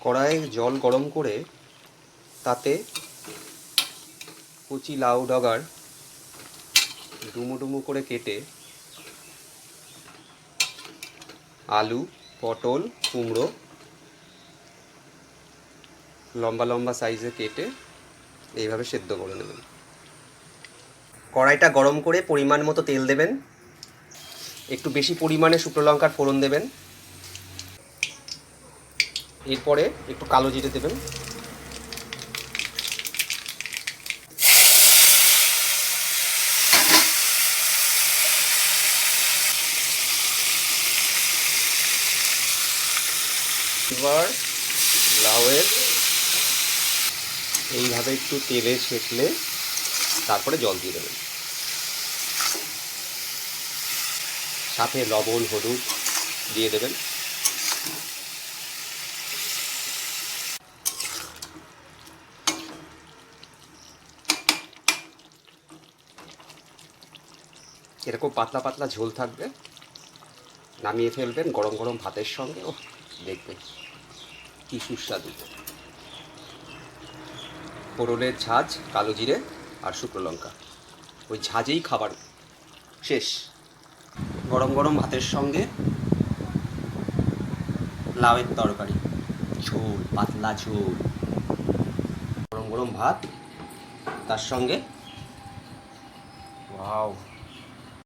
কড়াইয়ে জল গরম করে তাতে কুচি লাউ ডগার ডুমো ডুমো করে কেটে আলু, পটল, কুমড়ো লম্বা লম্বা সাইজে কেটে এইভাবে সেদ্ধ করে নেবেন। কড়াইটা গরম করে পরিমাণ মতো তেল দেবেন। একটু বেশি পরিমাণে শুকনো লঙ্কার ফোড়ন দেবেন। এরপরে একটু কালো জিরে দেবেন। লাউয়ের এইভাবে একটু তেলে ছেঁকলে তারপরে জল দিয়ে দেবেন। সাথে লবণ, হলুদ দিয়ে দেবেন। এরকম পাতলা পাতলা ঝোল থাকবে। নামিয়ে ফেলবেন গরম গরম ভাতের সঙ্গে। ও দেখবেন কি সুস্বাদু। ফোড়নের ঝাঁজ, কালো জিরে আর শুকনো লঙ্কা। ওই ঝাঁজেই খাবার শেষ। গরম গরম ভাতের সঙ্গে লাউয়ের তরকারি। ঝোল, পাতলা ঝোল। গরম গরম ভাত, তার সঙ্গে ওয়াও।